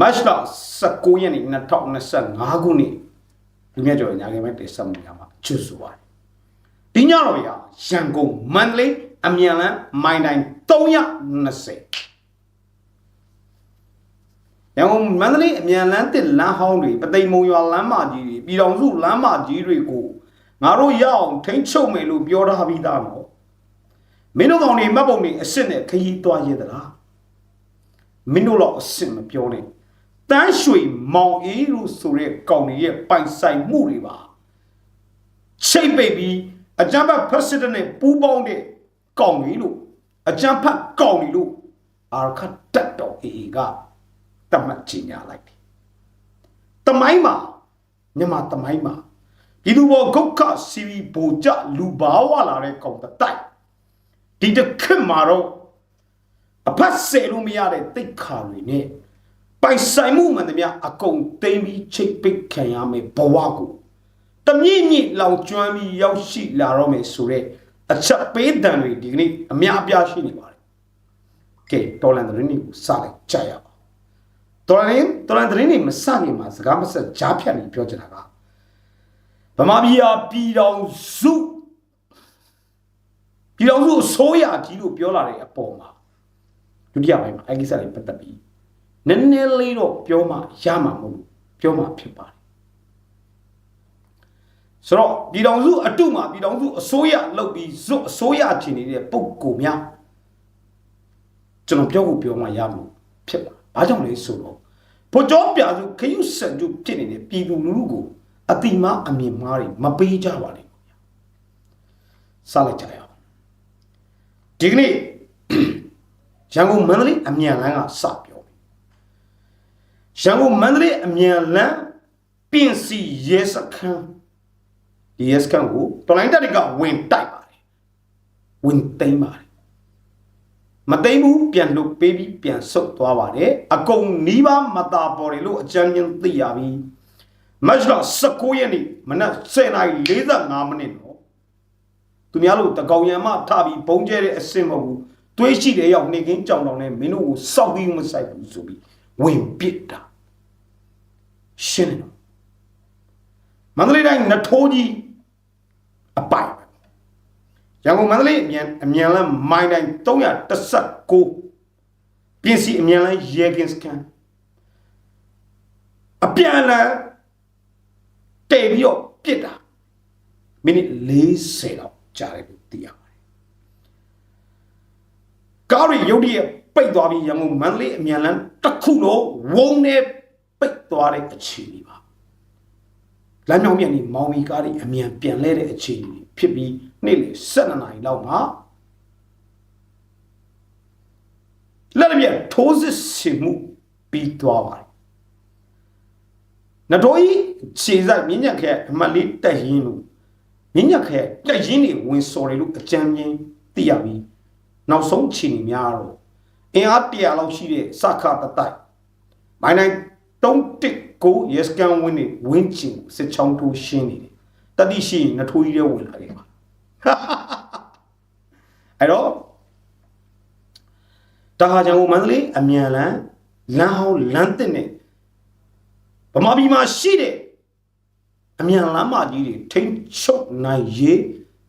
မတ်လ19ရက်နေ့2025ခုနှစ်လူမြတ်ကျော်ညာခင်မဲ့တင်ဆက်မှုရမှာချွတ်ဆိုပါတယ်ဒီညတော့ရရန်ကုန်မန္တလေးအမြန်လန်းမိုင်တိုင်း320ရန်ကုန်မန္တလေးအမြန်လန်းတစ်လမ်းဟောင်းတွေပသိမ်မုံရွာလမ်းမကြီးတွေပြည်တော်စုလမ်းမကြီးတွေကိုငါတို့ရအောင်ထိမ့်ချုပ်မယ်လို့ပြောထားပြီးသားနော်မင်းတို့ကောင်တွေမှတ်ပုံတွေအစ်စ်နဲ့ခရီးသွားရသလားမင်းတို့တော့အစ်စ်မပြောနဲ့ တန်းရွှေမောင်အေးလို့ဆိုတဲ့ကောင်တွေရဲ့ပိုင်ဆိုင်မှုတွေပါချိတ်ပိတ်ပြီးအကြမ်းဖက် president နဲ့ပူးပေါင်းတဲ့ကောင်တွေလို့အကြမ်းဖက်ကောင်တွေလို့အာခတ်တက်တော်အေးကတတ်မှတ်ချညာလိုက်တယ်တမိုင်းမှာမြန်မာတမိုင်းမှာဒီလူဘောဂုတ်ခစီဗီဘိုကြလူဘာဝလာတဲ့ကောင်တစ်တိုက်ဒီတစ်ခက်မှာတော့အဖတ်ဆယ်လို့မရတဲ့တိတ်ခါတွေနဲ့ ပိုင်ဆိုင်မှုမှန်သမျှအကုန်သိမ်းပြီးချိတ်ပိတ်ခံရမယ်ဘဝကိုတမြင့်မြင့်လောင်ကျွမ်းပြီးရောက်ရှိလာတော့မယ်ဆိုတော့အချက်ပေးတံတွေဒီကနေ့အများအပြားရှိနေပါတယ်ကဲတော်လန်သတင်းတွေကိုစလိုက်ကြရအောင်တော်လန်တော်လန်သတင်းတွေမစခင်မှာစကားမဆက်ကြားဖြတ်နေပြောချင်တာကဗမာပြည်ဟာပြည်တော်စုပြည်တော်စုအစိုးရကြီးလို့ပြောလာတဲ့အပေါ်မှာဒုတိယပိုင်းမှာအဲ့ဒီကိစ္စတွေပတ်သက်ပြီး နည်းနည်းလေးတော့ပြောမှရမှာမဟုတ်ဘူးပြောမှဖြစ်ပါတယ်ဆိုတော့ပြည်တော်စုအတုမှာပြည်တော်စုအစိုးရလုပ်ပြီးဇွတ်အစိုးရချင်နေတဲ့ပုံကိုများကျွန်တော်ပြောဖို့ပြောမှရမှာဖြစ်ပါဘာကြောင့်လဲဆိုတော့ဘုကြောပြစုခရုစံကျုဖြစ်နေတဲ့ပြည်သူလူထုကိုအတိမအမြင်မှားတွေမပေးကြပါနဲ့စလိုက်ကြရအောင်ဒီကနေ့ရန်ကုန်မန္တလေးအမြန်လမ်းကစပြောပြီ ရန်ကုန်မန္တလေးအမြန်လမ်းပြင်စီရဲစခန်းဒီရဲစခန်းကိုတော်လိုင်းတက်တွေကဝင်တိုက်ပါတယ်ဝင်သိမ်းပါတယ်မသိမ်းဘူးပြန်လုတ်ပေးပြီးပြန်ဆုတ်သွားပါတယ်အကုန်နီးပါးမတာပေါ်တယ်လို့အကြမ်းဉာဏ်သိရပြီမတ်လ19ရက်နေ့မနက်10:45မိနစ်တော့သူများလို့တကောင်ရံမထပြီးဘုံကျဲတဲ့အစင်မဟုတ်ဘူးတွေးရှိတဲ့ရောက်နေကင်းကြောင်တောင်နဲ့မင်းတို့ကိုစောက်ပြီးမဆိုင်ဘူးဆိုပြီး ဝင်ပစ်တာရှင်းတယ်နော်မန္တလေးတိုင်းနထိုးကြီးအပိုင်ရန်ကုန်မန္တလေးအမြန်အမြန်လမ်းမိုင်းတိုင်း319ပြင်စီအမြန်လမ်းရဲကင်းစကန်အပြန်လမ်းတည်ပြီးတော့ပြစ်တာမိနစ်40တော့ကြာတယ်လို့သိရပါတယ်ကားရီရုတ်တရက်ပိတ်သွားပြီးရန်ကုန်မန္တလေးအမြန်လမ်း တစ်ခုလုံးဝုန်းနဲ့ပိတ်သွားတဲ့အခြေအနေပါလမ်းမြောင်မြန်နေမောင်မီကားတွေအမြန်ပြန်လဲတဲ့အခြေအနေဖြစ်ပြီးနေ့လေ7နာရီလောက်မှာလက်ရပြထိုးစစ်ဆင်မှုပြီးသွားပါတယ်နတော်ကြီးခြေဆိုင်မြင်းညက်ခဲအမတ်လေးတက်ရင်းလို့မြင်းညက်ခဲတက်ရင်းတွေဝင်စော်တယ်လို့အကြမ်းမြင်သိရပြီးနောက်ဆုံးခြေနေများတော့ အင်အား100လောက်ရှိတဲ့စခတတိုက်မိုင်းတိုင်း319 yes can win နေဝင်းချင်စစ်ချောင်းထိုးရှင်းနေတယ်တတိရှိရင်နထိုးကြီးတွေဝင်လာခဲ့ပါအဲ့တော့တာဟာချံကိုမန္တလေးအမြန်လန်းလမ်းဟောင်းလမ်းတစ်နဲ့ဗမာပြည်မှာရှိတဲ့အမြန်လမ်းမကြီးတွေထိမ့်ချုပ်နိုင်ရေး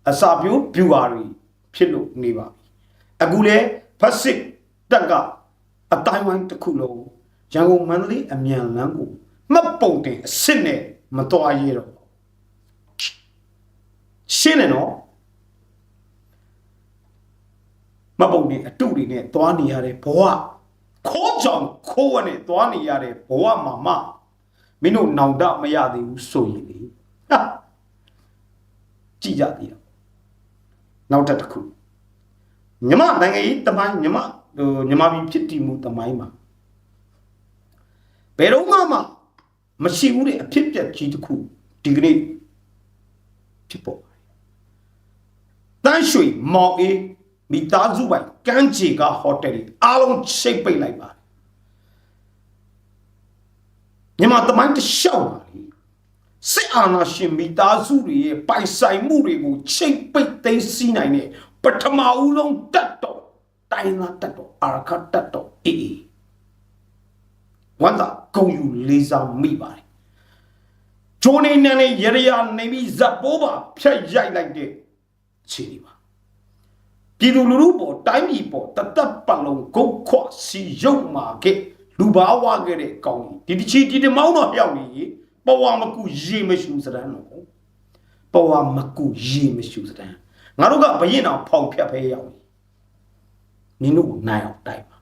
အစာပြိုးပြူပါတွေဖြစ်လို့နေပါပြီအခုလဲဖက်စစ် တက်ကအတိုင်းဝိုင်းတစ်ခုလုံးရန်ကုန်မန္တလေးအမြန်လမ်းကိုမှတ်ပုံတင်အစ်စ်နဲ့မတော်ရတော့ရှင်းတယ်နော်မပုံနေအတုတွေနဲ့သွားနေရတဲ့ဘဝခိုးကြောင်ခိုးဝနဲ့သွားနေရတဲ့ဘဝမှာမမင်းတို့နောင်တမရသေးဘူးဆိုရင်လေဟာကြည်ကြသေးတော့နောက်တစ်ခုမြမနိုင်ငံရေးတမိုင်းမြမ ဟိုမြမပြည်ဖြစ်တည်မှုတမိုင်းမှာဘယ်တော့မှမရှိဘူးတဲ့အဖြစ်ပြက်ကြီးတစ်ခုဒီကနေ့ဖြစ်ပေါ်တန်းရွှေမောင်အေးမိသားစုပိုင်ကမ်းခြေကဟိုတယ်ကြီးအားလုံးချိတ်ပိတ်လိုက်ပါတယ်မြန်မာတမိုင်းတစ်လျှောက်ပါလေစစ်အာဏာရှင်မိသားစုတွေရဲ့ပိုင်ဆိုင်မှုတွေကိုချိတ်ပိတ်သိမ်းဆည်းနိုင်တဲ့ပထမဦးဆုံးတတ်တော် တိုင်းသားတတ်တော်အာရခတ်တတ်တော်အေးအေးဝမ်းသာဂုံယူလေးစားမိပါတယ်ဂျိုးနေနန်နေရရနေပြီးဇက်ပိုးပါဖြတ်ရိုက်လိုက်တဲ့ခြေဒီပါပြည်သူလူထုပေါ်တိုင်းပြည်ပေါ်တသက်ပတ်လုံးဂုတ်ခွစီရုပ်မာခဲ့လူဘာဝခဲ့တဲ့ကောင်းကြီးဒီတစ်ချီဒီတမောင်းတော့ရောက်နေပဝါမကူရေမရှိစတဲ့နော်ပဝါမကူရေမရှိစတဲ့ငါတို့ကဘရင်အောင်ဖောင်ဖြတ်ဖဲရောက် နေနင်တို့နိုင်အောင်တိုက်ပါ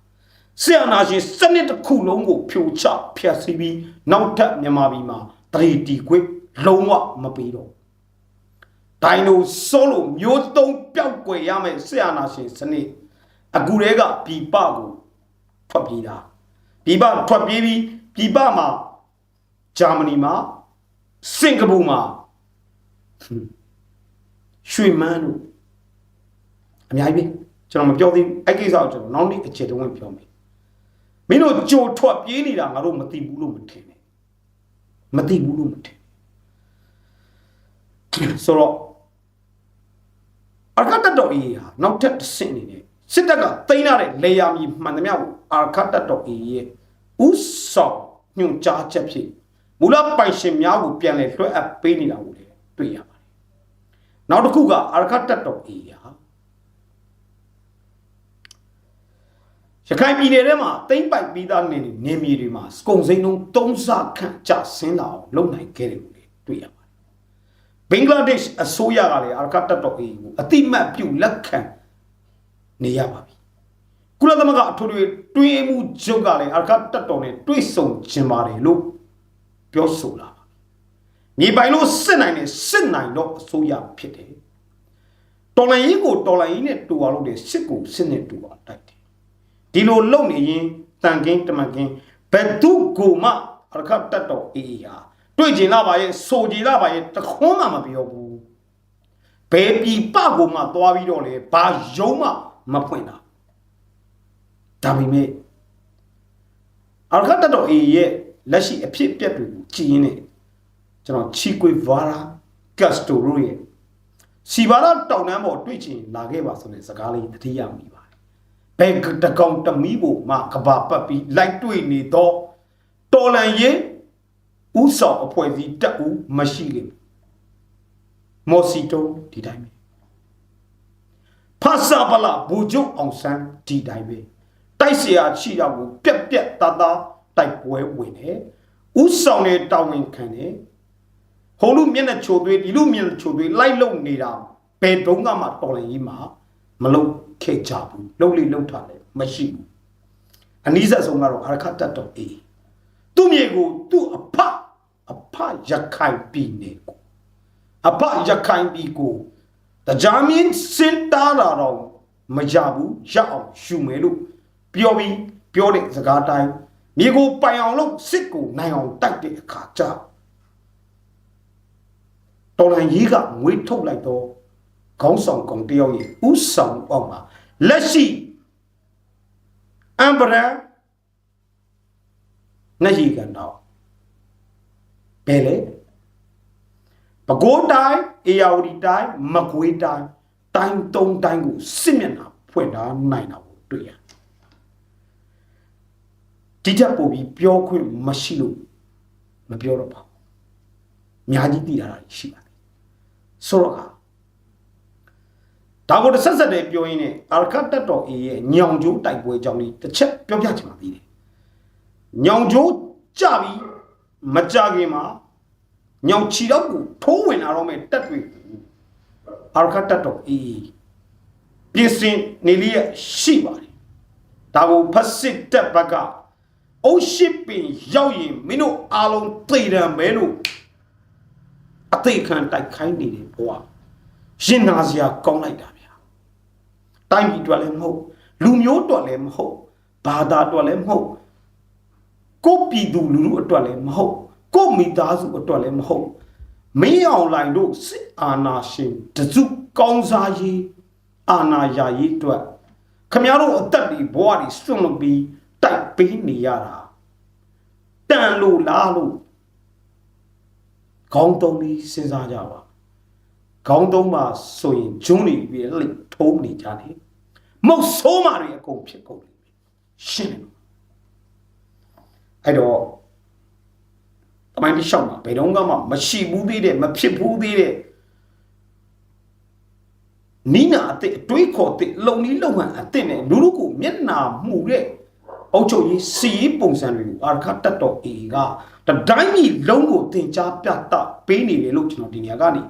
ဆရာနာရှင်စနစ်တစ်ခုလုံးကိုဖြိုချဖျက်ဆီးပြီးနောက်ထပ်မြန်မာပြည်မှာတရီတီခွေလုံးဝမပေးတော့ဒိုင်နိုဆောလိုမျိုးသုံးပျောက်ကွယ်ရမယ်ဆရာနာရှင်စနစ်အခုတည်းကပြည်ပကိုထွက်ပြေးတာပြည်ပထွက်ပြေးပြီးပြည်ပမှာဂျာမနီမှာစင်ကာပူမှာရွှေမန်းတို့အများကြီးပဲ ကျွန်တော်မပြောသေးဘူးအဲ့ကိစ္စကိုကျွန်တော်နောက်နေ့အခြေတုံးဝင်ပြောမယ်မင်းတို့ကြိုထွက်ပြေးနေတာငါတို့မသိဘူးလို့မထင်နဲ့မသိဘူးလို့မထင်ဆိုတော့အာခတ်တတော်အေးဟာနောက်ထပ်တစ်ဆင့်အနေနဲ့စစ်တပ်ကသိမ်းရတဲ့လေယာမီမှန်သမျှကိုအာခတ်တတော်အေးရဲ့ဥဆောင်ညွှန်ကြားချက်ဖြစ်မူလပိုင်ရှင်များကိုပြန်လည်လွှဲအပ်ပေးနေတာကိုလည်းတွေ့ရပါတယ်နောက်တစ်ခုကအာခတ်တတော်အေးဟာ ရခိုင်ပြည်နယ်ထဲမှာတိမ့်ပိုက်ပြီးသားနေနေမြေတွေမှာစကုံစိမ်းလုံးသုံးဆခန့်ကျဆင်းတာအောင်လုပ်နိုင်ခဲ့တယ်လို့လည်းတွေ့ရပါတယ်ဘင်္ဂလားဒေ့ရှ်အစိုးရကလည်းအာခတ်တတော်အေးကိုအတိမတ်ပြုလက်ခံနေရပါပြီကုလသမဂ္ဂအထွေထွေတွင်းမှုချုပ်ကလည်းအာခတ်တတော်နဲ့တွေ့ဆုံခြင်းပါတယ်လို့ပြောဆိုလာပါမြေပိုင်လို့စစ်နိုင်တယ်စစ်နိုင်တော့အစိုးရဖြစ်တယ်တော်လိုင်းကြီးကိုတော်လိုင်းကြီးနဲ့တူအောင်လုပ်တယ်စစ်ကိုစစ်နဲ့တူအောင်တိုက်တယ် ဒီလိုလုပ်နေရင်တန်ကင်းတမန်ကင်းဘယ်သူကိုမှအရခတ်တတ်တော်အေးဟာတွေ့ကျင်လာပါရဲ့ဆိုကြည်လာပါရဲ့တခွန်းမှမပြောဘူးဘယ်ပြီပကိုမှသွားပြီးတော့လေဘာယုံမှမဖွင့်တာဒါပေမဲ့အရခတ်တတ်တော်အေးရဲ့လက်ရှိအဖြစ်အပျက်တွေကိုကြည်ရင်းနဲ့ကျွန်တော်ချီကွေဗာရာကတ်စတိုရိုရဲ့စီဘာရာတောင်တန်းပေါ်တွေ့ချင်လာခဲ့ပါဆိုတဲ့စကားလေးတတိယမိပါတယ် ဘယ်တကောင်တမီးဖို့မှကဘာပတ်ပြီးလိုက်တွေ့နေတော့တော်လန်ရင်ဥဆောင်အဖွဲ့အစည်းတက်ဦးမရှိခဲ့ဘူးမော်စီတိုဒီတိုင်းပဲဖာစာပလာဘူဂျုံအောင်ဆန်းဒီတိုင်းပဲတိုက်เสียရှိတော့ကိုပြက်ပြက်တသားတိုက်ပွဲဝင်တယ်ဥဆောင်နေတောင်းဝင်ခံတယ်ဟိုလူမျက်နှာချိုသွေးဒီလူမျက်နှာချိုသွေးလိုက်လုံနေတာဘယ်တုန်းကမှတော်လည်းကြီးမှာ မလုံခဲ့ကြဘူးလုံလိလုံထားတယ်မရှိဘူးအနည်းဆက်ဆုံးကတော့အာရခတ်တတ်တော်အေးသူ့မြေကိုသူ့အဖအဖရခိုင်ပြည်နယ်ကိုအဖရခိုင်ပြည်ကိုတကြမင်းစင်တာလာတော့မကြဘူးရအောင်ရှူမယ်လို့ပြောပြီးပြောတဲ့စကားတိုင်းမြေကိုပိုင်အောင်လို့စစ်ကိုနိုင်အောင်တိုက်တဲ့အခါကျတော်လန်ကြီးကငွေထုတ်လိုက်တော့ ခေါင်းဆောင်ကောင်တယောက်ရဲ့ဥဆောင်အောင်မှာလက်ရှိအမ်ဘရနဟီကန်တော့ဘယ်လဲပကိုးတိုင်းအေယာဝတီတိုင်းမကွေးတိုင်းတိုင်းသုံးတိုင်းကိုစစ်မျက်နှာဖွင့်ထားနိုင်တာကိုတွေ့ရတယ်ဒီချက်ပို့ပြီးပြောခွင့်မရှိလို့မပြောတော့ပါဘူးအများကြီးသိတာရှိပါတယ်ဆိုတော့ ဒါကိုတစ်ဆက်ဆက်တည်းပြောရင်းနဲ့အာရကတ်တက်တော်အေးရဲ့ညောင်ကျိုးတိုက်ပွဲကြောင့်ဒီတစ်ချက်ပြောပြချင်ပါသေးတယ်ညောင်ကျိုးကြပြီးမကြခင်မှာညောင်ချီတော့ကိုထိုးဝင်လာတော့မဲ့တက်တွေအာရကတ်တက်တော်အေးပြင်စင်နေလေးရဲ့ရှိပါတယ်ဒါကိုဖက်စစ်တက်ဘက်ကအုတ်ရှိပင်ရောက်ရင်မင်းတို့အားလုံးသိတယ်မဲလို့အသိခံတိုက်ခိုင်းနေတယ်ဘဝရင်နာစရာကောင်းလိုက်တာဗျာ တိုင်းပြည်အတွက်လည်းမဟုတ်လူမျိုးအတွက်လည်းမဟုတ်ဘာသာအတွက်လည်းမဟုတ်ကိုပြည်သူလူထုအတွက်လည်းမဟုတ်ကိုမိသားစုအတွက်လည်းမဟုတ်မင်းအောင်လိုင်တို့စစ်အာဏာရှင်တစုကောင်းစားရေးအာဏာရရေးအတွက်ခမရတို့အသက်တွေဘဝတွေစွန့်လွတ်ပြီးတိုက်ပေးနေရတာတန်လို့လားလို့ခေါင်းတုံးပြီးစဉ်းစားကြပါ ခေါင်းတုံးမှာဆိုရင်ဂျွန်းနေပြီးလိထုံးနေကြတယ်မုတ်ဆိုးမာတွေအကုန်ဖြစ်ကုန်ပြီရှင်းတယ်အဲ့တော့တမိုင်းတစ်လျှောက်မှာဘယ်တော့မှမရှိဘူးသေးတဲ့မဖြစ်ဘူးသေးတဲ့နီးနာအစ်စ်အတွေးခေါ်တဲ့လုံနီးလုံဟန်အစ်စ်နဲ့လူလူကိုမျက်နာမှုတဲ့အုတ်ချုပ်ရေးစီရေးပုံစံတွေကိုအာရခတတ်တော်အေကတတိုင်းပြည်လုံးကိုတင် जा ပြတပေးနေတယ်လို့ကျွန်တော်ဒီနေရာကနေ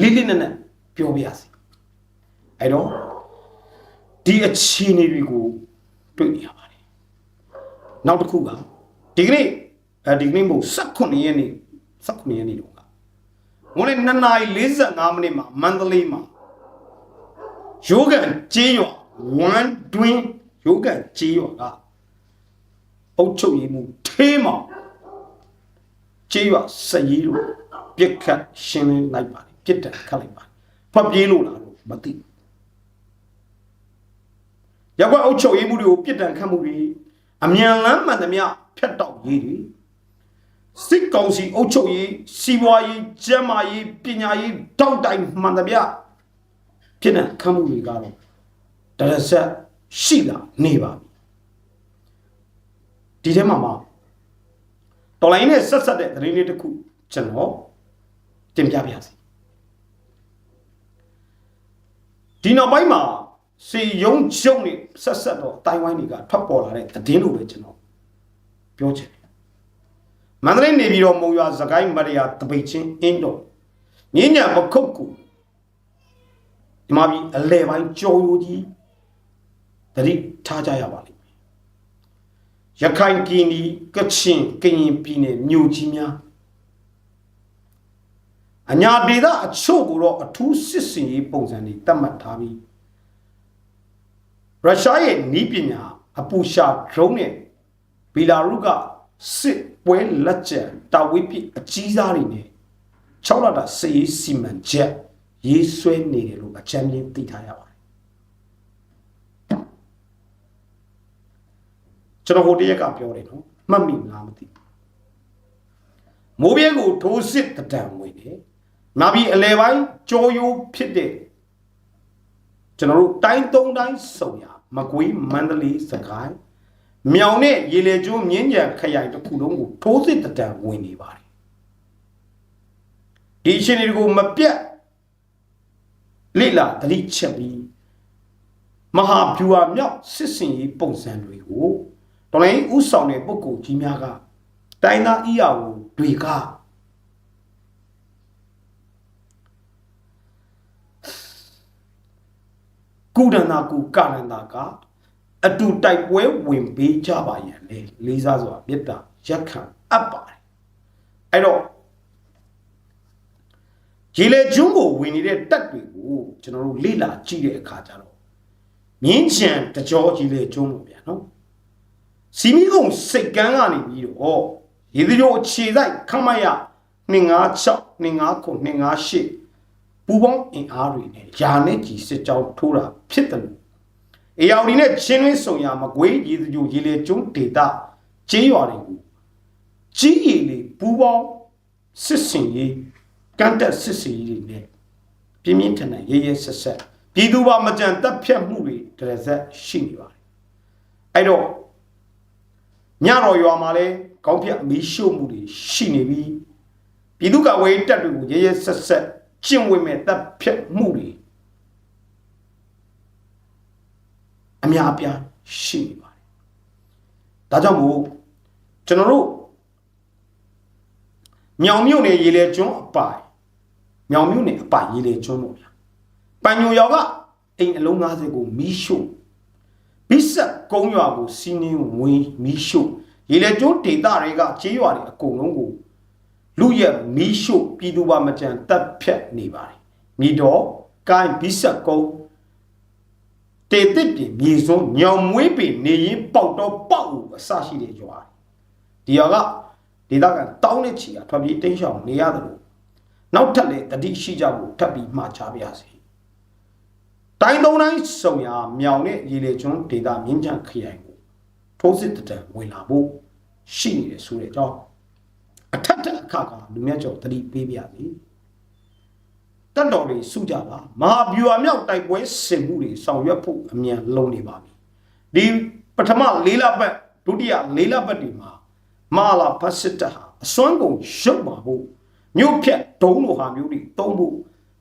လေးလေးနက်နက်ပြောပြရစီအဲ့တော့ဒီအခြေအနေတွေကိုတွေ့နေရပါတယ်နောက်တစ်ခုကဒီကနေ့အဲဒီကနေ့မို့18ရက်နေ့18ရက်နေ့တော့ကငိုလေ2နာရီ45မိနစ်မှာမန္တလေးမှာယောဂန်ကျေးရွာ1 twin ယောဂန်ကျေးရွာကအုတ်ချုပ်ရည်မှုသေးမောင်ကျေးရွာစရီးတို့ပြစ်ခတ်ရှင်းလင်းလိုက်ပါတယ် ပြစ်ဒဏ်ခတ်လိုက်ပါတယ်ဖတ်ပြေးလို့လားလို့မသိဘူးရက်ကွက်အုတ်ချုပ်ရေးမှုတွေကိုပြစ်ဒဏ်ခတ်မှုတွေအမြန်လန်းမှန်သမျှဖျက်တောက်ရေးတွေစစ်ကောင်စီအုပ်ချုပ်ရေးစီးပွားရေးကျန်းမာရေးပညာရေးတောက်တိုင်မှန်သမျှပြစ်ဒဏ်ခတ်မှုတွေကတော့တရဆက်ရှိလာနေပါပြီဒီထဲမှာမှာတော်လိုင်းနဲ့ဆက်ဆက်တဲ့သတင်းလေးတစ်ခုကျွန်တော်တင်ပြပါရစေ ဒီနောက်ပိုင်းမှာစီယုံကျုံနေဆက်ဆက်တော့တိုင်ဝိုင်းတွေကထွက်ပေါ်လာတဲ့သတင်းလိုပဲကျွန်တော်ပြောချင်တယ်မန္တလေးနေပြည်တော်မုံရွာစကိုင်းမရယာတပိတ်ချင်းအင်းတော်ညဉ့်ညံမခုတ်ကူဒီမှာပြီးအလဲပိုင်းကြော်ယိုကြီးတတိထားကြရပါလိမ့်မယ်ရခိုင်ပြည်နယ်ကချင်ကရင်ပြည်နယ်မြို့ကြီးများ အညာဒေသအချို့ကိုတော့အထူးစစ်စင်ရေးပုံစံတွေတတ်မှတ်ထားပြီးရုရှားရဲ့နီးပညာအပူရှာဒရုန်းနဲ့ဘီလာရုကစစ်ပွဲလက်ကျန်တာဝိပစ်အကြီးစားတွေနဲ့6လတာစစ်ရေးစီမံချက်ရေးဆွဲနေတယ်လို့အချမ်းမြင်သိထားရပါတယ်ကျွန်တော်ဟိုတရက်ကပြောတယ်နော်မှတ်မိလားမသိဘူးမိုးပြဲကိုထိုးစစ်တံဝင်တယ် နာပြီးအလဲပိုင်းကြောယိုးဖြစ်တဲ့ကျွန်တော်တို့တိုင်းသုံးတိုင်းစုံရမကွေးမန္တလေးစကိုင်းမြောင်နဲ့ရေလေကျွန်းမြင်းကြံခရိုင်တစ်ခုလုံးကိုထိုးစစ်တံဝင်နေပါတယ်ဒီအရှင်တွေကိုမပြတ်လိလာတတိချက်ပြီးမဟာဗျူဟာမြောက်စစ်စင်ရေးပုံစံတွေကိုတော်လိုင်းဥဆောင်တဲ့ပုဂ္ဂိုလ်ကြီးများကတိုင်းသားအီယာကိုတွေက ကုဒနာကုကနန္တာကအတူတိုက်ပွဲဝင်ပေးကြပါရန်လေလေးစားစွာမေတ္တာရက်ခံအပ်ပါတယ်အဲ့တော့ရေလေကျွန်းကိုဝင်နေတဲ့တက်တွေကိုကျွန်တော်တို့လေ့လာကြည့်တဲ့အခါကျတော့မြင်းချံတကြောကြီးလေကျွန်းပေါ့ဗျာနော်စီမီကုံစိတ်ကန်းကနေပြီးတော့ရေဒီယိုအခြေဆိုင်ခမရ256 259 258 ပူပေါင်းအင်အားတွေနဲ့ယာနဲ့ကြီးစစ်ကြောင်းထိုးတာဖြစ်တယ်လို့အေယော်ဒီနဲ့ချင်းတွင်းဆုံရမကွေးရေဒီယိုရေလေကျွန်းဒေတာကျေးရွာတွေကိုကြီးရည်လေးပူပေါင်းစစ်စင်ရေးကန့်တက်စစ်စင်ရေးတွေနဲ့ပြင်းပြင်းထန်ထန်ရဲရဲဆက်ဆက်ပြည်သူပါမကြံတက်ဖြတ်မှုတွေတရဇက်ရှိနေပါတယ်အဲ့တော့ညတော်ရွာမှာလဲခေါင်းဖြတ်မီးရှို့မှုတွေရှိနေပြီးပြည်သူ့ကဝေးတက်တွေကိုရဲရဲဆက်ဆက် ကျင့်ဝတ်မဲ့တပ်ဖြတ်မှုတွေအများအပြားရှိနေပါတယ်ဒါကြောင့်မို့ကျွန်တော်တို့မြောင်မြို့နယ်ရေလေကျွန်းအပိုင်မြောင်မြို့နယ်အပိုင်ရေလေကျွန်းပေါ့ဗျာပန်ညိုရောကအိမ်အလုံး90ကိုမီးရှို့ဘိဆက်ကုန်းရွာကိုစီးနှင်းဝင်မီးရှို့ရေလေကျွန်းဒေသတွေကကျေးရွာတွေအကုန်လုံးကို လူရက်မီးရှို့ပြည်သူပါမကြံတပ်ဖြတ်နေပါတယ်မိတော့ကိုင်းဘိဆက်ကုန်းတေတစ်ပြင်မြေစွန်းညောင်မွေးပင်နေရင်ပေါက်တော့ပေါက်အစရှိတဲ့ရွာဒီရွာကဒေသခံတောင်းတဲ့ချီကထွက်ပြေးတိမ်းရှောင်နေရတယ်လို့နောက်ထပ်လည်းတတိရှိကြဖို့ထပ်ပြီးမှာချပါရစေတိုင်းသုံးတိုင်းစုံရမြောင်နဲ့ရေလေကျွန်းဒေသမြင်းချခရိုင်ကိုထိုးစစ်တံဝင်လာဖို့ရှိနေတယ်ဆိုတဲ့အကြောင်း အထက်ထက်အခါကလူမြတ်ကျော်တတိပေးပြသည်တတ်တော်တွေစုကြပါမဟာဗျူဟာမြောက်တိုက်ပွဲဆင်မှုတွေဆောင်ရွက်ဖို့အမြန်လုံးနေပါပြီဒီပထမ၄လပတ်ဒုတိယ၄လပတ်တွေမှာမာလာဖတ်စစ်တပ်ဟာအစွမ်းကုန်ရုပ်ပါဖို့မြို့ဖြတ်ဒုံးလိုဟာမျိုးတွေတုံးဖို့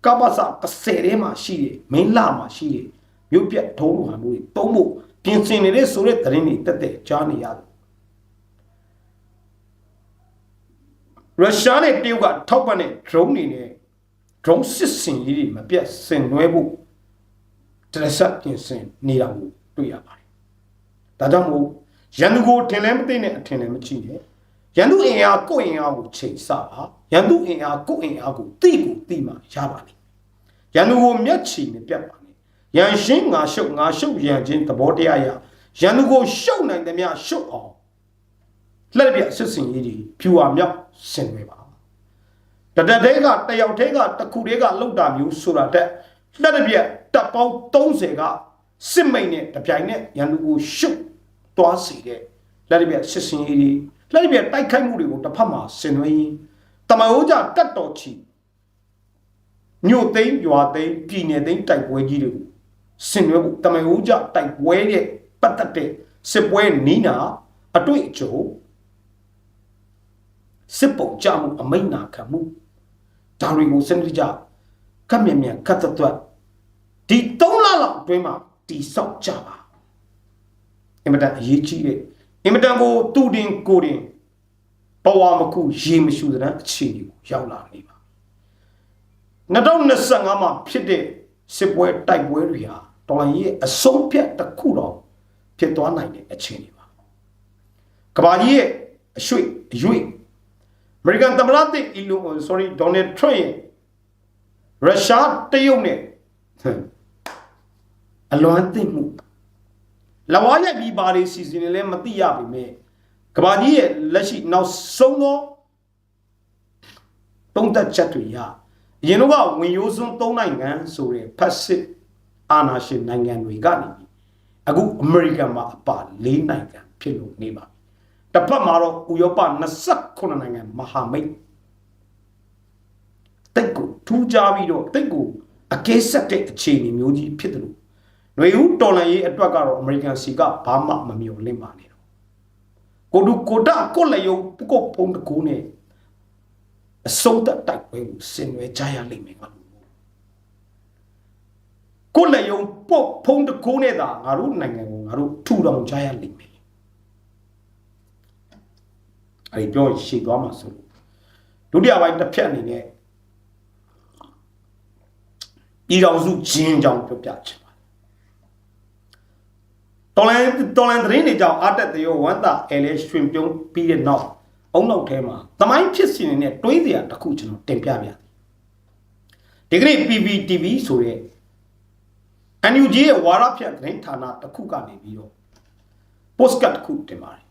ကပ္ပစ30ထဲမှာရှိတယ်မင်းလာမှာရှိတယ်မြို့ဖြတ်ဒုံးလိုဟာမျိုးတွေတုံးဖို့ပြင်ဆင်နေတဲ့ဆိုတဲ့သတင်းတွေတက်တက်ကြားနေရတယ် ရုရှားနဲ့တရုတ်ကထောက်ပံ့တဲ့ drone တွေနဲ့ drone စစ်စင်ကြီးတွေမပြတ်ဆင်နွှဲဖို့တရဆက်ပြင်ဆင်နေတာကိုတွေ့ရပါတယ်။ဒါကြောင့်မို့ရန်သူကိုထင်လည်းမသိနဲ့အထင်လည်းမကြည့်နဲ့။ရန်သူအင်အားကိုယ့်အင်အားကိုချိန်ဆပါ။ရန်သူအင်အားကိုယ့်အင်အားကိုတိကိုတိမှရပါလိမ့်မယ်။ရန်သူကိုမျက်ချီနဲ့ပြတ်ပါနဲ့။ရန်ရှင်းငါရှုပ်ငါရှုပ်ရန်ချင်းသဘောတရားရရန်သူကိုရှုပ်နိုင်သည်များရှုပ်အောင် လက်ပြစစ်စင်ကြီးတွေဖြူအားမြောက်ဆင်နွှဲပါတတတဲကတယောက်တဲကတစ်ခုတည်းကလောက်တာမျိုးဆိုတာတက်လက်တစ်ပြက်တပ်ပေါင်း30ကစစ်မိန်နဲ့တပြိုင်နဲ့ရန်သူကိုရှုပ်သွားစေတဲ့လက်တစ်ပြက်စစ်စင်ကြီးတွေလက်တစ်ပြက်တိုက်ခိုက်မှုတွေကိုတစ်ဖက်မှာဆင်နွှဲရင်းတမန်ဦးကြတက်တော်ချီမြို့သိမ်းရွာသိမ်းပြည်နယ်သိမ်းတိုက်ပွဲကြီးတွေကိုဆင်နွှဲဖို့တမန်ဦးကြတိုက်ပွဲတဲ့ပတ်သက်တဲ့စစ်ပွဲနီးနာအတွေ့အကြုံ စစ်ပုံကြမှုအမိန့်နာခံမှုဒါတွေကိုစနစ်တကျကပ်မြန်မြန်ကတ်သက်သက်ဒီ3လလောက်အတွင်းမှာတိဆောက်ကြပါအင်မတန်အရေးကြီးတဲ့အင်မတန်ကိုတူတင်ကိုတင်ဘဝမခုရေမရှူတဲ့အခြေအနေကိုရောက်လာနေပါ2025မှာဖြစ်တဲ့စစ်ပွဲတိုက်ပွဲတွေဟာတော်လိုင်းရဲ့အဆုံးဖြတ်တစ်ခုတော့ဖြစ်သွားနိုင်တဲ့အခြေအနေပါကဘာကြီးရဲ့အရွှေ့အရွေ့ American သမ္မတသစ် Elon sorry Donald Trump ရဲ့ရုရှားတရုတ်နဲ့အလွမ်းသိမ့်မှုလဝါရိုက်ပြီးပါလေးစီစဉ်နေလဲမသိရပါမယ်ကဘာကြီးရဲ့လက်ရှိနောက်ဆုံးသောတုံးသက်ချက်တွေရအရင်တော့ကဝင်ရိုးစွန်းသုံးနိုင်ငံဆိုတဲ့ဖက်စစ်အာဏာရှင်နိုင်ငံတွေကနေပြီးအခုအမေရိကန်မှာအပါ၄နိုင်ငံဖြစ်လို့နေပါ တစ်ဖက်မှာတော့ဥရောပ29နိုင်ငံမဟာမိတ်တိတ်ကိုထူးခြားပြီးတော့တိတ်ကိုအကဲဆက်တဲ့အခြေအနေမျိုးကြီးဖြစ်တယ်လို့ຫນွေဦးတော်လန်ရေးအတွက်ကတော့အမေရိကန်စီကဘာမှမမျှော်လင့်ပါနဲ့တော့ကိုဒူကိုတာကိုလေယုံပုကုတ်ဖုံးတကူနဲ့အဆုံးသက်တိုက်ပွဲကိုဆင်နွှဲကြရလိမ့်မယ်ကွာကိုလေယုံပုတ်ဖုံးတကူနဲ့သာငါတို့နိုင်ငံကိုငါတို့ထူထောင်ကြရလိမ့်မယ် အဲ့ဒီပြောရှေ့သွားမှာဆိုလို့ဒုတိယပိုင်းတစ်ဖြတ်အနေနဲ့ပြည်တော်စုဂျင်းကြောင်ပြောပြချင်ပါတယ်တော်လန်တော်လန်သတင်းတွေကြောင့်အာတက်တရောဝမ်တာအဲလဲရွှင်ပြုံးပြီးတဲ့နောက်အုံနောက်ထဲမှာသမိုင်းဖြစ်စဉ်တွေနဲ့တွေးစရာတစ်ခုကျွန်တော်တင်ပြပြဒီကနေ့ PPTV ဆိုတဲ့ NUG ရဲ့ဝါရဖြတ်သတင်းဌာနတစ်ခုကနေပြီးတော့ postcard တစ်ခုတင်ပါတယ်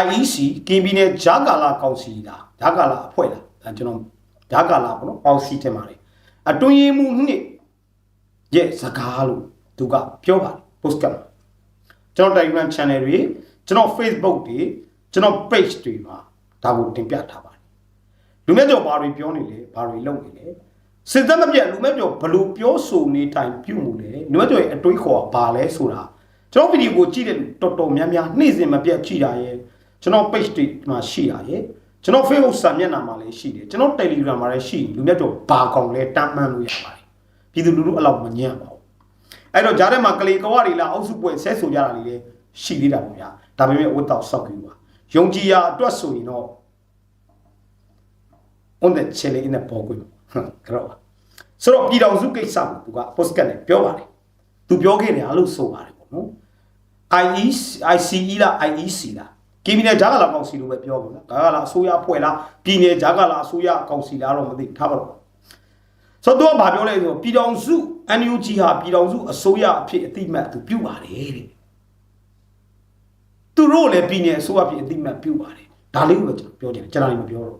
IEC ကင်ပြည်နယ်ဂျာကာလာကောင်စီဒါဂျာကာလာအဖွဲ့လားဒါကျွန်တော်ဂျာကာလာပေါ့နော်ကောင်စီတင်ပါတယ်အတွင်းရေးမှုနှစ်ရဲ့စကားလို့သူကပြောပါတယ် post ကကျွန်တော် Telegram channel တွေကျွန်တော် Facebook တွေကျွန်တော် page တွေမှာဒါကိုတင်ပြထားပါတယ်လူမဲ့ကျော်ဘာတွေပြောနေလဲဘာတွေလုပ်နေလဲစစ်သက်မပြတ်လူမဲ့ကျော်ဘလို့ပြောဆိုနေတိုင်ပြုမှုလဲလူမဲ့ကျော်ရဲ့အတွေးခေါ်ကဘာလဲဆိုတာကျွန်တော်ဗီဒီယိုကိုကြည့်တဲ့လူတော်တော်များများနေ့စဉ်မပြတ်ကြည့်တာရဲ့ ကျွန်တော် page တွေမှာရှိတာရဲ့ကျွန်တော် Facebook စာမျက်နှာမှာလည်းရှိတယ်ကျွန်တော် Telegram မှာလည်းရှိလူမြတ်တော့ဘာကောင်လဲတမ်းမှန်းလို့ရပါတယ်ပြည်သူလူထုအလောက်မညံ့ပါဘူးအဲ့တော့ဂျားထဲမှာကလေးကဝတွေလာအုပ်စုပွဲဆဲဆိုကြတာလေးလည်းရှိသေးတာပေါ့ဗျာဒါပေမဲ့ဝတ်တော့စောက်ကြည့်ပါယုံကြည်ရာအတွက်ဆိုရင်တော့ on the chile in the ပေါ်ကွေးဟုတ်ကြောဆိုတော့ပြည်တော်စုကိစ္စကိုသူက post ကနဲ့ပြောပါတယ်သူပြောခဲ့တယ်အဲ့လိုဆိုပါတယ်ပေါ့နော် IEC ICE လား IEC လား ကီမီနယ်ဂျာကလာကောင်စီလို့ပဲပြောပါမယ်ဒါကလာအစိုးရအဖွဲ့လားပြည်နယ်ဂျာကလာအစိုးရကောင်စီလားတော့မသိထားပါတော့ဆိုတော့ဘာပြောလဲဆိုပြည်တော်စု NUG ဟာပြည်တော်စုအစိုးရအဖြစ်အတိမတ်သူပြုပါတယ်တဲ့သူတို့လည်းပြည်နယ်အစိုးရဖြစ်အတိမတ်ပြုပါတယ်ဒါလေးကိုပဲကျွန်တော်ပြောချင်တယ်ကျွန်တော်လည်းမပြောတော့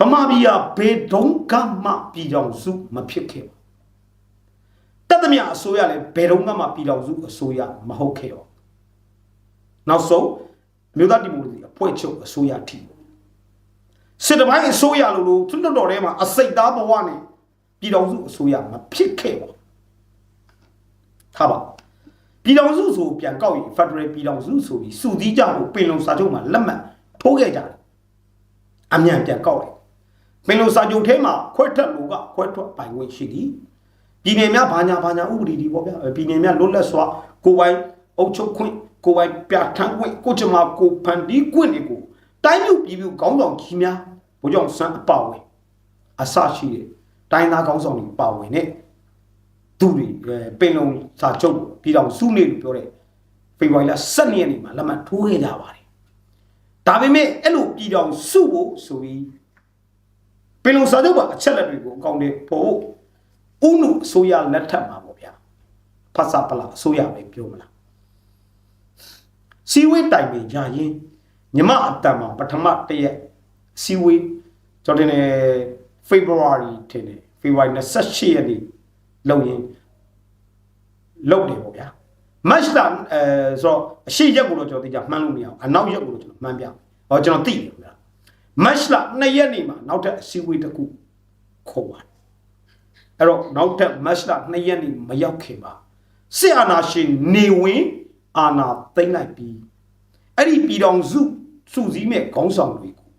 ဗမာပြည်ဟာဘေဒုံကမှပြည်တော်စုမဖြစ်ခဲ့ပါတတ်သမျှအစိုးရလည်းဘယ်တော့မှပြည်တော်စုအစိုးရမဟုတ်ခဲ့ပါ နောက်ဆုံးမြို့သားဒီမိုကရေစီအဖွဲ့ချုပ်အစိုးရထိစစ်တပိုင်းအစိုးရလို့လို့သူတော်တော်ထဲမှာအစိတ်သားဘဝနဲ့ပြည်တော်စုအစိုးရမဖြစ်ခဲ့ပါထားပါပြည်တော်စုဆိုပြန်ကောက်ရင် Federal ပြည်တော်စုဆိုပြီးစုစည်းကြဖို့ပင်လုံစာချုပ်မှာလက်မှတ်ထိုးခဲ့ကြတယ်အမြန်ပြန်ကောက်တယ်ပင်လုံစာချုပ်ထဲမှာခွဲထွက်လို့ကခွဲထွက်ပိုင်ခွင့်ရှိသည်ပြည်နယ်များဘာညာဘာညာဥပဒေဒီပေါ့ဗျာပြည်နယ်များလွတ်လပ်စွာကိုယ်ပိုင်အုပ်ချုပ်ခွင့် ကိုယ်ပိုင်ပြဋ္ဌာန်းခွင့်ကိုကျမကိုဖန်တီးခွင့်တွေကိုတိုင်းမြို့ပြည်ပြည်ခေါင်းဆောင်ကြီးများဘိုးကြောင့်စံအပါဝင်အစရှိတဲ့တိုင်းသားခေါင်းဆောင်တွေပါဝင်တဲ့သူတွေပင်လုံစာချုပ်ပြည်တော်စုနေလို့ပြောတဲ့ဖေဖော်ဝါရီလ12ရက်နေ့မှာလက်မှတ်ထိုးခဲ့ကြပါတယ်ဒါပေမဲ့အဲ့လိုပြည်တော်စုဖို့ဆိုပြီးပင်လုံစာချုပ်ပါအချက်လက်တွေကိုအကောင့်တွေပေါ်ဖို့ဥနုအစိုးရလက်ထက်မှာပေါ့ဗျာဖတ်စာပလာအစိုးရပဲပြောမလား စီဝေးတိုင်ပင်ကြရင်ညမအတန်မှာပထမတရက်စီဝေးကျွန်တော်တင်နေ February ထင်တယ် February 28ရက်နေ့လုံရင်လုံတယ်ပေါ့ဗျာ match လာအဲဆိုတော့အရှိရက်ကိုတော့ကျွန်တော်သိကြမှန်းလို့မရအောင်အနောက်ရက်ကိုတော့ကျွန်တော်မှန်းပြဟောကျွန်တော်သိတယ်ဗျာ match လာ2ရက်နေ့မှာနောက်ထပ်အစည်းအဝေးတစ်ခုခေါ်ပါတယ်အဲ့တော့နောက်ထပ် match လာ2ရက်နေ့မရောက်ခင်ပါစစ်အာဏာရှင်နေဝင် အာဏာသိမ်းလိုက်ပြီးအဲ့ဒီပြည်တော်စုစုစည်းမဲ့ခေါင်းဆောင်တွေကို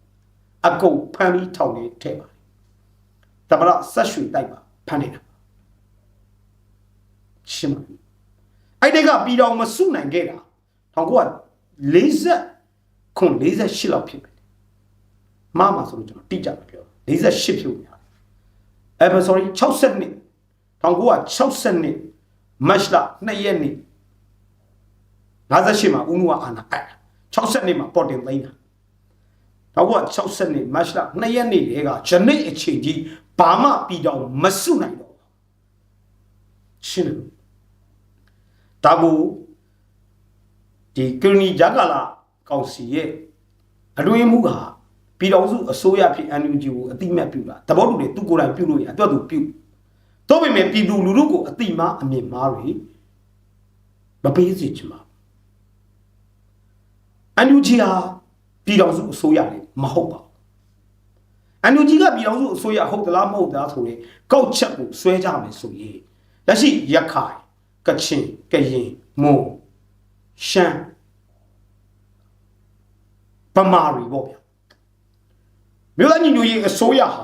အကုန်ဖမ်းပြီးထောင်နေထဲပါတယ်တမရဆက်ရွှေတိုက်ပါဖမ်းနေတာရှင်းပါအဲ့ဒီကပြည်တော်မစုနိုင်ခဲ့တာ1940ခွန်48လောက်ဖြစ်ပဲမမဆိုလို့ကျွန်တော်တိကျမပြော48ဖြစ်များတယ်အဲ sorry 60နှစ်1960နှစ်မတ်လ2ရက်နေ့ 58မှာဦးနုကအာနာအဲ့60နှစ်မှာပေါ်တင်သိမ်းတာတော့က60နှစ်မတ်လ2ရက်နေ့တည်းကဂျနိအချိန်ကြီးဘာမှပြည်တော်မစုနိုင်တော့ရှင်းတယ်ဒါကိုဒီကရဏီဂျာကာလာကောင်စီရဲ့အတွင်းမှုကပြည်တော်စုအစိုးရဖြစ် NUG ကိုအတိမတ်ပြုတာတဘောတူတွေသူကိုယ်တိုင်ပြုလို့ရအတွက်သူပြုတော့ပေမဲ့ပြည်သူလူထုကိုအတိမအမြင်မားတွေမပေးစေချင်ပါ NUG ဟာပြည်တော်စုအစိုးရလေမဟုတ်ပါဘူး NUG ကပြည်တော်စုအစိုးရဟုတ်သလားမဟုတ်သလားဆိုရင်ကောက်ချက်ကိုဆွဲကြမယ်ဆိုရင်လက်ရှိရခိုင်ကချင်ကရင်မွန်ရှမ်းဗမာတွေပေါ့ဗျာမြို့သားညီညွတ်ရေးအစိုးရဟာ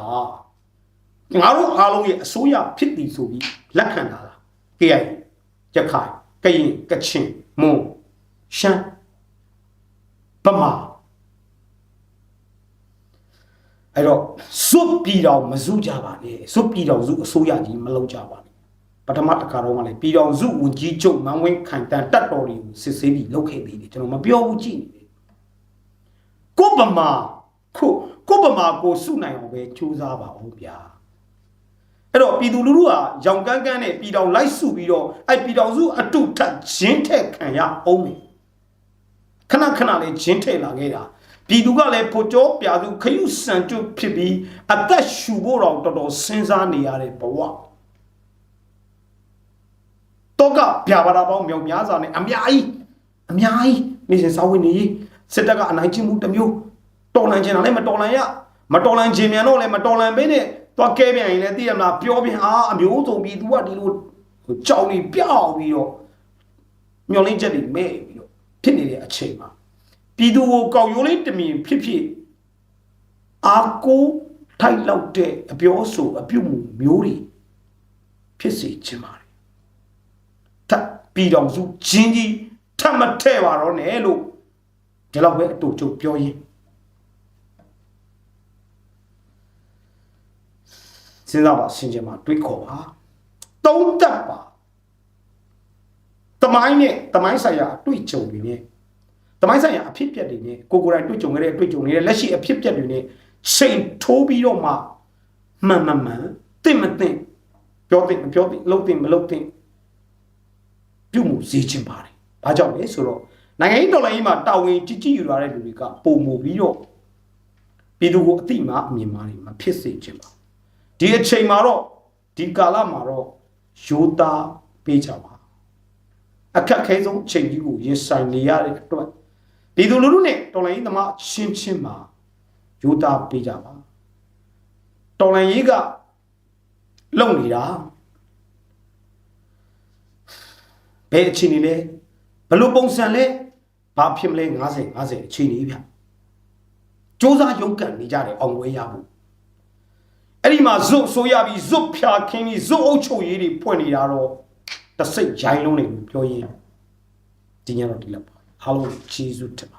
ငါတို့အားလုံးရဲ့အစိုးရဖြစ်တည်ဆိုပြီးလက်ခံလာတာ KI ရခိုင်ကရင်ကချင်မွန်ရှမ်း ဗမာအဲ့တော့စွတ်ပြည်တော်မစုကြပါနဲ့စွတ်ပြည်တော်စုအစိုးရကြီးမလုပ်ကြပါနဲ့ပထမတစ်ခါတော့ကလည်းပြည်တော်စုဝန်ကြီးချုပ်မန်ဝင်းခိုင်တန်တတ်တော်တွေကိုစစ်ဆေးပြီးလုပ်ခဲ့သေးတယ်ကျွန်တော်မပြောဘူးကြည့်နေတယ်ကိုဗမာခုကိုဗမာကိုစုနိုင်အောင်ပဲစူးစမ်းပါဦးဗျာအဲ့တော့ပြည်သူလူထုဟာရောင်ကန်းကန်းနဲ့ပြည်တော်လိုက်စုပြီးတော့အဲ့ပြည်တော်စုအတုထက်ဂျင်းထက်ခံရအောင်မယ် ခဏခဏလေးဂျင်းထည့်လာခဲ့တာပြည်သူကလည်းဖို့ကြောပြသူခရုစံကျွတ်ဖြစ်ပြီးအသက်ရှူဖို့တော့တော်တော်စဉ်းစားနေရတဲ့ဘဝတော့ကဗျာပါတာပေါင်းမြောင်များစွာနဲ့အများကြီးအများကြီးနေစဉ်စာဝင်နေစစ်တပ်ကအနိုင်ကျင့်မှုတစ်မျိုးတော်လန်ကျင်တာလည်းမတော်လန်ရမတော်လန်ကျင်မြန်တော့လည်းမတော်လန်ဘဲနဲ့သွားကဲပြန်ရင်လည်းသိရမလားပြောပြန်အာအမျိုးစုံပြည်သူကဒီလိုကြောင်နေပြောက်ပြီးတော့မျောလင်းချက်တွေမဲ့ပြီးတော့ ဖြစ်နေတဲ့အချိန်မှာပြည်သူကိုကောက်ရိုးလေးတမင်ဖြစ်ဖြစ်အာကိုထိုက်လောက်တဲ့အပြောဆိုအပြုတ်မှုမျိုးတွေဖြစ်စေချင်ပါတယ်ထပ်ပြည်တော်စုချင်းကြီးထပ်မထဲ့ပါတော့နဲ့လို့ဒီလောက်ပဲအတူချုပ်ပြောရင်းစဉ်းစားပါဆင်ခြင်ပါတွေးခေါ်ပါတုံးတက်ပါ တမိုင်းနဲ့တမိုင်းဆိုင်ရာအတွေ့အကြုံတွေနဲ့တမိုင်းဆိုင်ရာအဖြစ်အပျက်တွေနဲ့ကိုကိုယ်တိုင်တွေ့ကြုံခဲ့တဲ့အတွေ့အကြုံတွေနဲ့လက်ရှိအဖြစ်အပျက်တွေနဲ့ချိန်ထိုးပြီးတော့မှမှန်မှန်မှန်တင့်မတင့်ပြောတင့်မပြောတင့်လှုပ်တင့်မလှုပ်တင့်ပြုမှုစေချင်ပါတယ်။ဘာကြောင့်လဲဆိုတော့နိုင်ငံရေးတော်လှန်ရေးမှာတာဝန်ကြီးကြီးယူလာတဲ့လူတွေကပုံမူပြီးတော့ပြည်သူကိုအတိမအမြင်မှာမဖြစ်စေချင်ပါဒီအချိန်မှာတော့ဒီကာလမှာတော့ရိုးသားပေးကြပါ အခက်ခဲဆုံးအချိန်ကြီးကိုရင်ဆိုင်နေရတဲ့အတွက်ဒီသူလူလူနဲ့တော်လိုင်းသမားချင်းချင်းမှာယူတာပေးကြပါတော်လိုင်းကြီးကလုံနေတာဘယ်အချိန်နေလဲဘလို့ပုံစံလဲဘာဖြစ်မလဲ90 90အချိန်နေဗျစ조사ရုံးကန်နေကြတယ်အောင်ဝဲရဖို့အဲ့ဒီမှာဇွတ်ဆိုရပြီးဇွတ်ဖြာခင်းပြီးဇွတ်အုပ်ချုပ်ရေးတွေဖွင့်နေတာတော့ တစိတ်ရိုင်းလုံးတွေပြောရင်းဒီညတော့ဒီလောက်ပါအားလုံးကျေးဇူးတင်ပါ